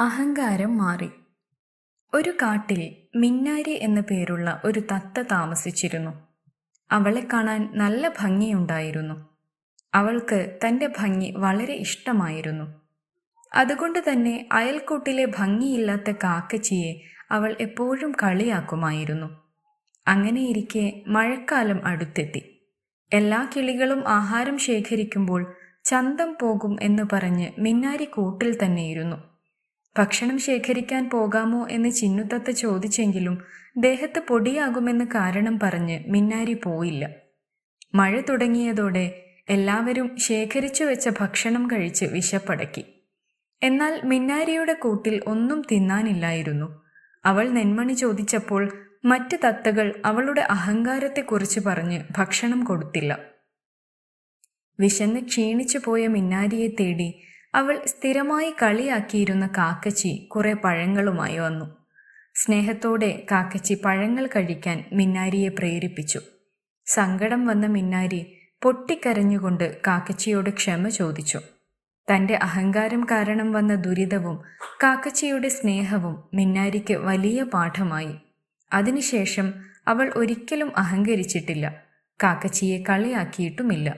അഹങ്കാരം മാറി. ഒരു കാട്ടിൽ മിന്നാരി എന്ന പേരുള്ള ഒരു തത്ത താമസിച്ചിരുന്നു. അവളെ കാണാൻ നല്ല ഭംഗിയുണ്ടായിരുന്നു. അവൾക്ക് തന്റെ ഭംഗി വളരെ ഇഷ്ടമായിരുന്നു. അതുകൊണ്ട് തന്നെ അയൽക്കൂട്ടിലെ ഭംഗിയില്ലാത്ത കാക്കച്ചിയെ അവൾ എപ്പോഴും കളിയാക്കുമായിരുന്നു. അങ്ങനെയിരിക്കെ മഴക്കാലം അടുത്തെത്തി. എല്ലാ കിളികളും ആഹാരം ശേഖരിക്കുമ്പോൾ ചന്തം പോകും എന്ന് പറഞ്ഞ് മിന്നാരി കൂട്ടിൽ തന്നെയിരുന്നു. ഭക്ഷണം ശേഖരിക്കാൻ പോകാമോ എന്ന് ചിന്നുത്തത്ത് ചോദിച്ചെങ്കിലും ദേഹത്ത് പൊടിയാകുമെന്ന് കാരണം പറഞ്ഞ് മിന്നാരി പോയില്ല. മഴ തുടങ്ങിയതോടെ എല്ലാവരും ശേഖരിച്ചു വെച്ച ഭക്ഷണം കഴിച്ച് വിശപ്പടക്കി. എന്നാൽ മിന്നാരിയുടെ കൂട്ടിൽ ഒന്നും തിന്നാനില്ലായിരുന്നു. അവൾ നെന്മണി ചോദിച്ചപ്പോൾ മറ്റ് തത്തകൾ അവളുടെ അഹങ്കാരത്തെക്കുറിച്ച് പറഞ്ഞ് ഭക്ഷണം കൊടുത്തില്ല. വിശന്ന് ക്ഷീണിച്ചു പോയ മിന്നാരിയെ തേടി അവൾ സ്ഥിരമായി കളിയാക്കിയിരുന്ന കാക്കച്ചി കുറെ പഴങ്ങളുമായി വന്നു. സ്നേഹത്തോടെ കാക്കച്ചി പഴങ്ങൾ കഴിക്കാൻ മിന്നാരിയെ പ്രേരിപ്പിച്ചു. സങ്കടം വന്ന മിന്നാരി പൊട്ടിക്കരഞ്ഞുകൊണ്ട് കാക്കച്ചിയോട് ക്ഷമ ചോദിച്ചു. തന്റെ അഹങ്കാരം കാരണം വന്ന ദുരിതവും കാക്കച്ചിയുടെ സ്നേഹവും മിന്നാരിക്ക് വലിയ പാഠമായി. അതിനുശേഷം അവൾ ഒരിക്കലും അഹങ്കരിച്ചിട്ടില്ല. കാക്കച്ചിയെ കളിയാക്കിയിട്ടുമില്ല.